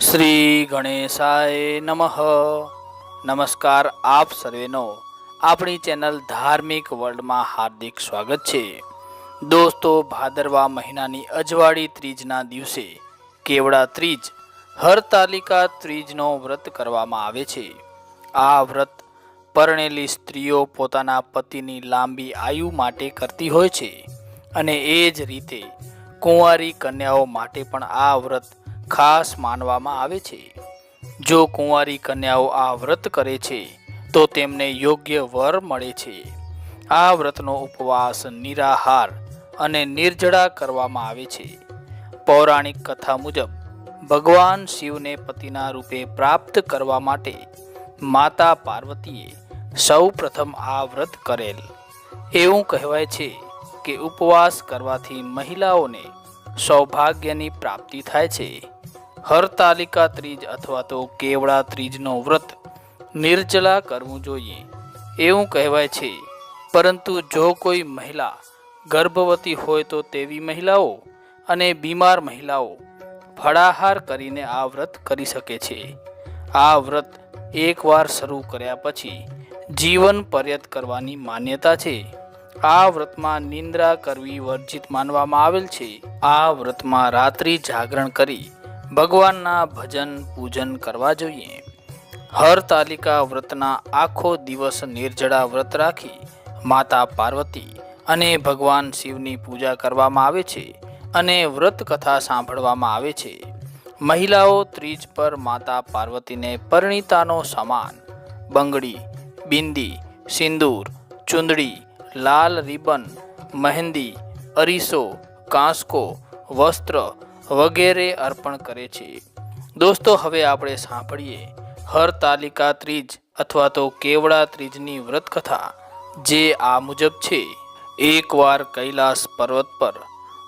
શ્રી ગણેશાય નમઃ. નમસ્કાર આપ સર્વેનો. આપણી ચેનલ ધાર્મિક વર્લ્ડમાં હાર્દિક સ્વાગત છે. દોસ્તો, ભાદરવા મહિનાની અજવાળી ત્રીજના દિવસે કેવડા ત્રીજ હરતાલિકા ત્રીજનો વ્રત કરવામાં આવે છે. આ વ્રત પરણેલી સ્ત્રીઓ પોતાના પતિની લાંબી આયુ માટે કરતી હોય છે અને એ જ રીતે કુંવારી કન્યાઓ માટે પણ આ વ્રત ખાસ માનવામાં આવે છે. જો કુંવારી કન્યાઓ આ વ્રત કરે છે, તો તેમને યોગ્ય વર મળે છે. આ વ્રતનો ઉપવાસ નિરાહાર અને નિર્જળા કરવામાં આવે છે. પૌરાણિક કથા મુજબ, ભગવાન શિવને પતિના રૂપે પ્રાપ્ત કરવા માટે માતા પાર્વતીએ સૌ પ્રથમ આ વ્રત કરેલ. એવું કહેવાય છે કે ઉપવાસ કરવાથી મહિલાઓને સૌભાગ્યની પ્રાપ્તિ થાય છે. હરતાલિકા ત્રીજ અથવા તો કેવડા ત્રીજનો વ્રત નિર્જલા કરવું જોઈએ. એવું કહેવાય છે. પરંતુ જો કોઈ મહિલા ગર્ભવતી હોય તો તેવી મહિલાઓ અને બીમાર મહિલાઓ ફળાહાર કરીને આ વ્રત કરી શકે છે. આ વ્રત એકવાર શરૂ કર્યા પછી જીવન પર્યત કરવાની માન્યતા છે. આ વ્રતમાં નિંદ્રા કરવી વર્જિત માનવામાં આવેલ છે. આ વ્રતમાં રાત્રિ જાગરણ કરી ભગવાનના ભજન પૂજન કરવા જોઈએ. હર તાલિકા વ્રતના આખો દિવસ નિર્જળા વ્રત રાખી માતા પાર્વતી અને ભગવાન શિવની પૂજા કરવામાં આવે છે અને વ્રત કથા સાંભળવામાં આવે છે. મહિલાઓ ત્રીજ પર માતા પાર્વતીને પરિણીતાનો સમાન. બંગડી, બિંદી, સિંદૂર, ચુંદડી, લાલ રિબન, મહેંદી, અરીસો, કાંસકો, વસ્ત્ર વગેરે અર્પણ કરે છે. દોસ્તો, હવે આપણે સાંભળીએ હર તાલિકા ત્રીજ અથવા તો કેવડા ત્રીજની વ્રત કથા જે આ મુજબ છે. એકવાર કૈલાસ પર્વત પર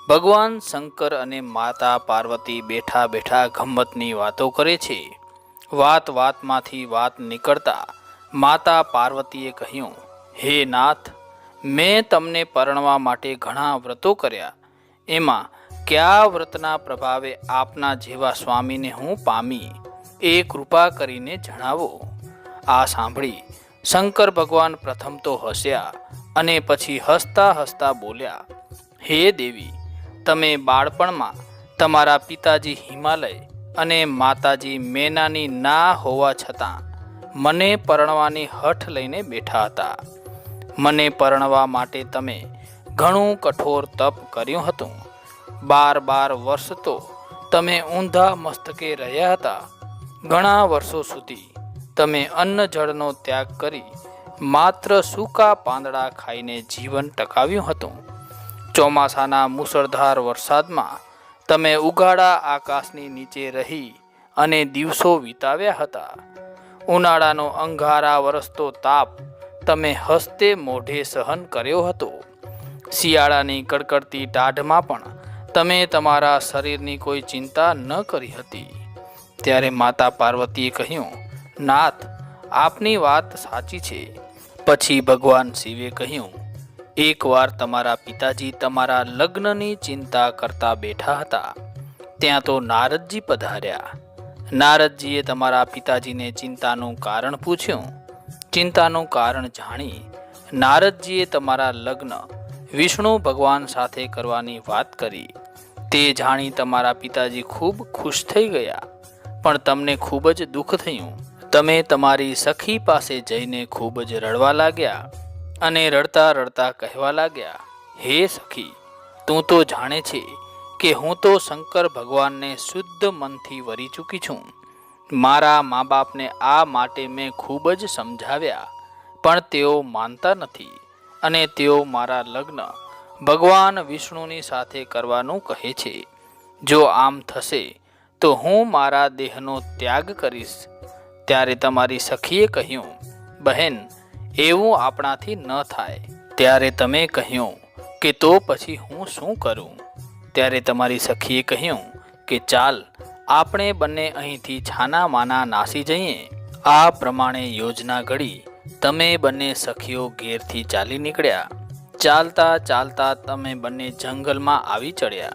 ભગવાન શંકર અને માતા પાર્વતી બેઠા બેઠા ગમ્મતની વાતો કરે છે. વાત વાતમાંથી વાત નીકળતા માતા પાર્વતીએ કહ્યું, હે નાથ, મેં તમને પરણવા માટે ઘણા વ્રતો કર્યા. એમાં કયા વ્રતના પ્રભાવે આપના જેવા સ્વામીને હું પામી? એ કૃપા કરીને જણાવો. આ સાંભળી શંકર ભગવાન પ્રથમ તો હસ્યા અને પછી હસતા હસતા બોલ્યા, હે દેવી, તમે બાળપણમાં તમારા પિતાજી હિમાલય અને માતાજી મેનાની ના હોવા છતાં મને પરણવાની હઠ લઈને બેઠા હતા. મને પરણવા માટે તમે ઘણું કઠોર તપ કર્યું હતું. બાર બાર વર્ષ તો તમે ઊંધા મસ્તકે રહ્યા હતા. ઘણા વર્ષો સુધી તમે અન્ન જળનો ત્યાગ કરી માત્ર સૂકા પાંદડા ખાઈને જીવન ટકાવ્યું હતું. ચોમાસાના મુસળધાર વરસાદમાં તમે ઉગાડા આકાશની નીચે રહી અને દિવસો વિતાવ્યા હતા. ઉનાળાનો અંગારા વરસતો તાપ તમે હસ્તે મોઢે સહન કર્યો હતો. શિયાળાની કડકડતી ટાઢમાં પણ તમે તમારા શરીરની કોઈ ચિંતા ન કરી હતી. ત્યારે માતા પાર્વતીએ કહ્યું, નાથ, આપની વાત સાચી છે. પછી ભગવાન શિવે કહ્યું, એકવાર તમારા પિતાજી તમારા લગ્નની ચિંતા કરતા બેઠા હતા. ત્યાં તો નારદજી પધાર્યા. નારદજીએ તમારા પિતાજીને ચિંતાનું કારણ પૂછ્યું. ચિંતાનું કારણ જાણી નારદજીએ તમારા લગ્ન વિષ્ણુ ભગવાન સાથે કરવાની વાત કરી. તે જાણી તમારા પિતાજી ખૂબ ખુશ થઈ ગયા. પણ તમને ખૂબ જ દુઃખ થયું. તમે તમારી સખી પાસે જઈને ખૂબ જ રડવા લાગ્યા અને રડતા રડતા કહેવા લાગ્યા, હે સખી, તું તો જાણે છે કે હું તો શંકર ભગવાનને શુદ્ધ મનથી વરી ચૂકી છું. મારા મા બાપને આ માટે મેં ખૂબ જ સમજાવ્યા, પણ તેઓ માનતા નથી અને તેઓ મારા લગ્ન ભગવાન વિષ્ણુની સાથે કરવાનું કહે છે. જો આમ થશે, તો હું મારા દેહનો ત્યાગ કરીશ. ત્યારે તમારી સખીએ કહ્યું, બહેન, એવું આપણાથી ન થાય. ત્યારે તમે કહ્યું કે તો પછી હું શું કરું? ત્યારે તમારી સખીએ કહ્યું કે, ચાલ, આપણે બંને અહીંથી છાના માના નાસી જઈએ. આ પ્રમાણે યોજના ઘડી, તમે બંને સખીઓ ઘેરથી ચાલી નીકળ્યા. ચાલતા ચાલતા તમે બંને જંગલમાં આવી ચડ્યા.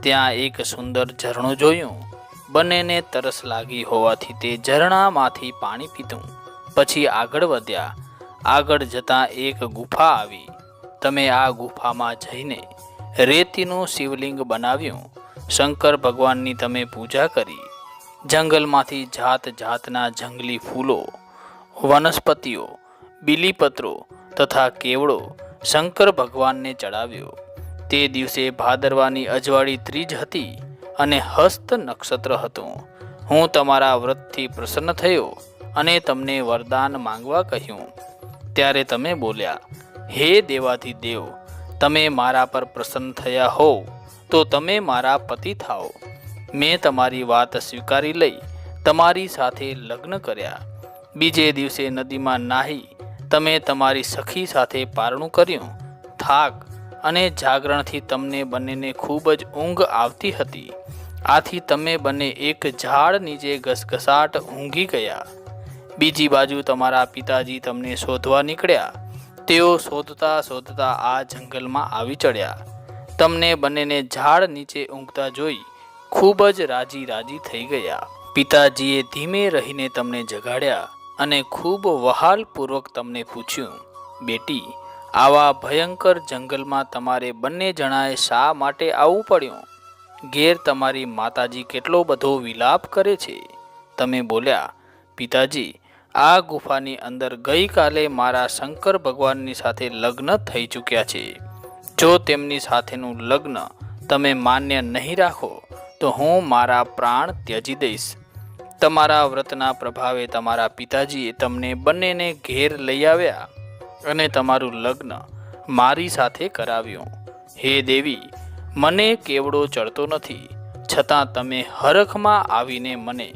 ત્યાં એક સુંદર ઝરણું જોયું. બંનેને તરસ લાગી હોવાથી તે ઝરણામાંથી પાણી પીધું. પછી આગળ વધ્યા. આગળ જતાં એક ગુફા આવી. તમે આ ગુફામાં જઈને રેતીનું શિવલિંગ બનાવ્યું. શંકર ભગવાનની તમે પૂજા કરી. જંગલમાંથી જાત જાતના જંગલી ફૂલો, વનસ્પતિઓ, બીલીપત્રો તથા કેવડો શંકર ભગવાનને ચડાવ્યો. તે દિવસે ભાદરવાની અજવાળી ત્રીજ હતી અને હસ્ત નક્ષત્ર હતું. હું તમારા વ્રતથી પ્રસન્ન થયો અને તમને વરદાન માંગવા કહ્યું. ત્યારે તમે બોલ્યા, હે દેવાથી દેવ તમે મારા પર પ્રસન્ન થયા હોવ તો તમે મારા પતિ થાઓ. મેં તમારી વાત સ્વીકારી લઈ તમારી સાથે લગ્ન કર્યા. બીજે દિવસે નદીમાં નાહી તમે તમારી સખી સાથે પારણું કર્યું. થાક અને જાગરણથી તમને બંનેને ખૂબ જ ઊંઘ આવતી હતી. આથી તમે બંને એક ઝાડ નીચે ઘસઘસાટ ઊંઘી ગયા. બીજી બાજુ તમારા પિતાજી તમને શોધવા નીકળ્યા. તેઓ શોધતા શોધતા આ જંગલમાં આવી ચડ્યા. તમને બંનેને ઝાડ નીચે ઊંઘતા જોઈ ખૂબ જ રાજી રાજી થઈ ગયા. પિતાજીએ ધીમે રહીને તમને જગાડ્યા. અને ખૂબ વહાલપૂર્વક તમને પૂછ્યું, બેટી, આવા ભયંકર જંગલમાં તમારે બંને જણાએ શા માટે આવવું પડ્યું? ઘેર તમારી માતાજી કેટલો બધો વિલાપ કરે છે. તમે બોલ્યા, પિતાજી, આ ગુફાની અંદર ગઈકાલે મારા શંકર ભગવાનની સાથે લગ્ન થઈ ચૂક્યા છે. જો તેમની સાથેનું લગ્ન તમે માન્ય નહીં રાખો, તો હું મારા પ્રાણ ત્યજી દઈશ. તમારા વ્રતના પ્રભાવે તમારા પિતાજીએ તમને બંનેને ઘેર લઈ આવ્યા અને તમારું લગ્ન મારી સાથે કરાવ્યું. હે દેવી, મને કેવડો ચડતો નથી, છતાં તમે હરખમાં આવીને મને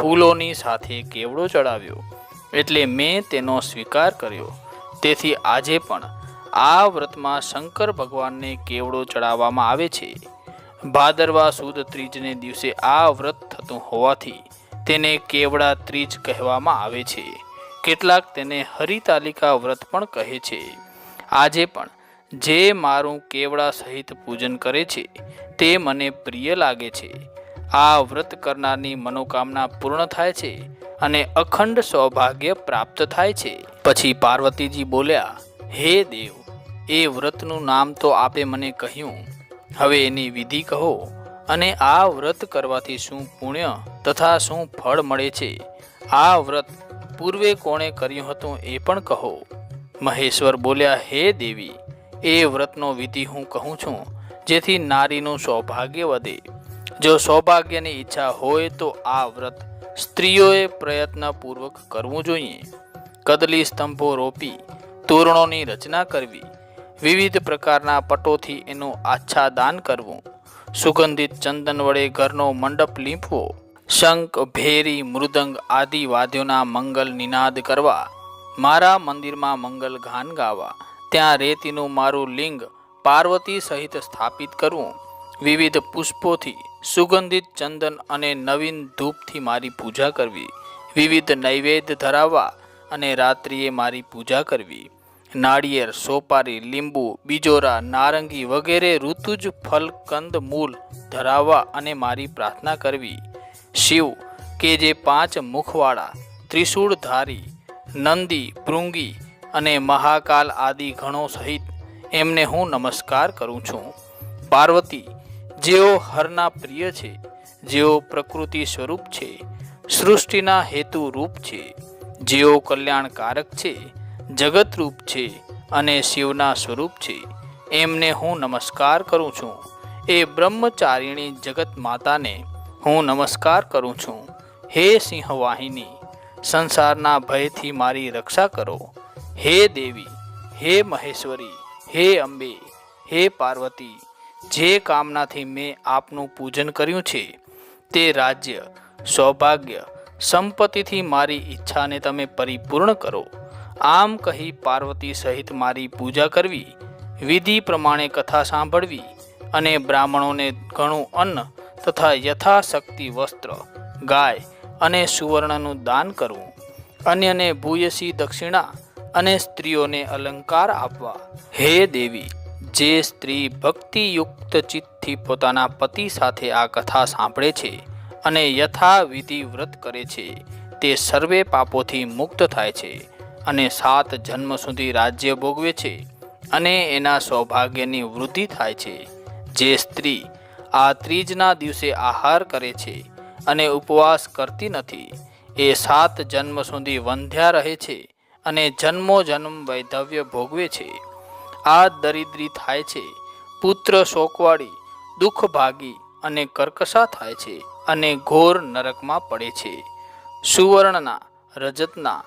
ફૂલોની સાથે કેવડો ચડાવ્યો, એટલે મેં તેનો સ્વીકાર કર્યો. તેથી આજે પણ આ વ્રતમાં શંકર ભગવાનને કેવડો ચડાવવામાં આવે છે? ભાદરવા સુદ ત્રીજને દિવસે આ વ્રત થતું હોવાથી તેને કેવડા ત્રીજ કહેવામાં આવે છે. કેટલાક તેને હરિતાલિકા વ્રત પણ કહે છે. આજે પણ જે મારું કેવડા સહિત પૂજન કરે છે, તે મને પ્રિય લાગે છે. આ વ્રત કરનારની મનોકામના પૂર્ણ થાય છે અને અખંડ સૌભાગ્ય પ્રાપ્ત થાય છે. પછી પાર્વતીજી બોલ્યા, હે દેવ, એ વ્રતનું નામ તો આપે મને કહ્યું. હવે એની વિધિ કહો. અને આ વ્રત કરવાથી શું પુણ્ય તથા શું ફળ મળે છે? આ વ્રત પૂર્વે કોણે કર્યું હતું એ પણ કહો. મહેશ્વર બોલ્યા, હે દેવી, એ વ્રતનો વિધિ હું કહું છું, જેથી નારીનું સૌભાગ્ય વધે. જો સૌભાગ્યની ઈચ્છા હોય તો આ વ્રત સ્ત્રીઓએ પ્રયત્નપૂર્વક કરવું જોઈએ. કદલી સ્તંભો રોપી, તોરણોની રચના કરવી, વિવિધ પ્રકારના પટોથી એનું આચ્છાદાન કરવું. સુગંધિત ચંદન વડે ઘરનો મંડપ લીંપવો, શંખ, ભેરી, મૃદંગ આદિ વાદ્યોના મંગલ નિનાદ કરવા, મારા મંદિરમાં મંગલ ગાન ગાવા, ત્યાં રેતીનું મારું લિંગ પાર્વતી સહિત સ્થાપિત કરવું વિવિધ પુષ્પોથી સુગંધિત ચંદન અને નવીન ધૂપથી મારી પૂજા કરવી. વિવિધ નૈવેદ્ય ધરાવવા અને રાત્રિએ મારી પૂજા કરવી. નાળિયેર, સોપારી, લીંબુ, બીજોરા, નારંગી વગેરે ઋતુજ ફલ, કંદ, મૂલ ધરાવવા અને મારી પ્રાર્થના કરવી. શિવ, કે જે પાંચ મુખવાળા, ત્રિશૂળધારી, નંદી, ભૃંગી અને મહાકાલ આદિ ગણો સહિત એમને હું નમસ્કાર કરું છું. પાર્વતી, જેઓ હરના પ્રિય છે, જેઓ પ્રકૃતિ સ્વરૂપ છે, સૃષ્ટિના હેતુ રૂપ છે, જેઓ કલ્યાણકારક છે જગતરૂપ છે અને શિવના સ્વરૂપ છે. એમને હું નમસ્કાર કરું છું. એ બ્રહ્મચારિણી જગત માતાને હું નમસ્કાર કરું છું. હે સિંહવાહિની, સંસારના ભયથી મારી રક્ષા કરો. હે દેવી, હે મહેશ્વરી, હે અંબે, હે પાર્વતી, જે કામનાથી મેં આપનું પૂજન કર્યું છે, તે રાજ્ય, સૌભાગ્ય, સંપત્તિથી મારી ઈચ્છાને તમે પરિપૂર્ણ કરો. આમ કહી પાર્વતી સહિત મારી પૂજા કરવી, વિધિ પ્રમાણે કથા સાંભળવી અને બ્રાહ્મણોને ઘણું અન્ન તથા યથાશક્તિ વસ્ત્ર, ગાય અને સુવર્ણનું દાન કરવું, અન્યને ભૂયસી દક્ષિણા અને સ્ત્રીઓને અલંકાર આપવા. હે દેવી, જે સ્ત્રી ભક્તિયુક્ત ચિત્તથી પોતાના પતિ સાથે આ કથા સાંભળે છે અને યથાવિધિ વ્રત કરે છે, તે સર્વે પાપોથી મુક્ત થાય છે. અને સાત જન્મ સુધી રાજ્ય ભોગવે છે અને એના સૌભાગ્યની વૃદ્ધિ થાય છે. જે સ્ત્રી આ ત્રીજના દિવસે આહાર કરે છે અને ઉપવાસ કરતી નથી, એ સાત જન્મ સુધી વંધ્યા રહે છે અને જન્મો જન્મ વૈધવ્ય ભોગવે છે. આ દરિદ્રી થાય છે, પુત્ર શોકવાળી, દુઃખ ભાગી અને કર્કશા થાય છે અને ઘોર નરકમાં પડે છે. સુવર્ણના, રજતના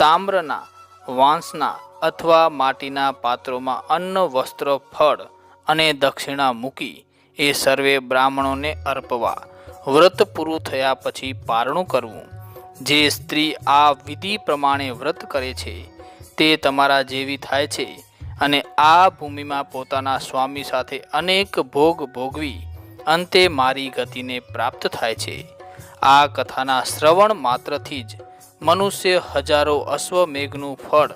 તામ્રના, વાંસના અથવા માટીના પાત્રોમાં અન્ન, વસ્ત્ર, ફળ અને દક્ષિણા મૂકી એ સર્વે બ્રાહ્મણોને અર્પવા. વ્રત પૂરું થયા પછી પારણું કરવું. જે સ્ત્રી આ વિધિ પ્રમાણે વ્રત કરે છે, તે તમારા જેવી થાય છે અને આ ભૂમિમાં પોતાના સ્વામી સાથે અનેક ભોગ ભોગવી અંતે મારી ગતિને પ્રાપ્ત થાય છે. આ કથાના શ્રવણ માત્રથી જ મનુષ્ય હજારો અશ્વમેઘનું ફળ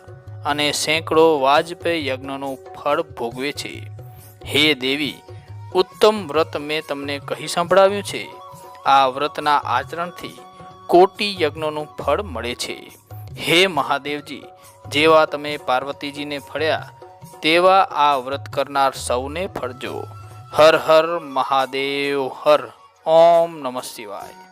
અને સેંકડો વાજપેયી યજ્ઞનું ફળ ભોગવે છે. હે દેવી, ઉત્તમ વ્રત મેં તમને કહી સંભળાવ્યું છે. આ વ્રતના આચરણથી કોટી યજ્ઞોનું ફળ મળે છે. હે મહાદેવજી, જેવા તમે પાર્વતીજીને ફળ્યા, તેવા આ વ્રત કરનાર સૌને ફળજો. હર હર મહાદેવ હર. ઓમ નમઃ શિવાય.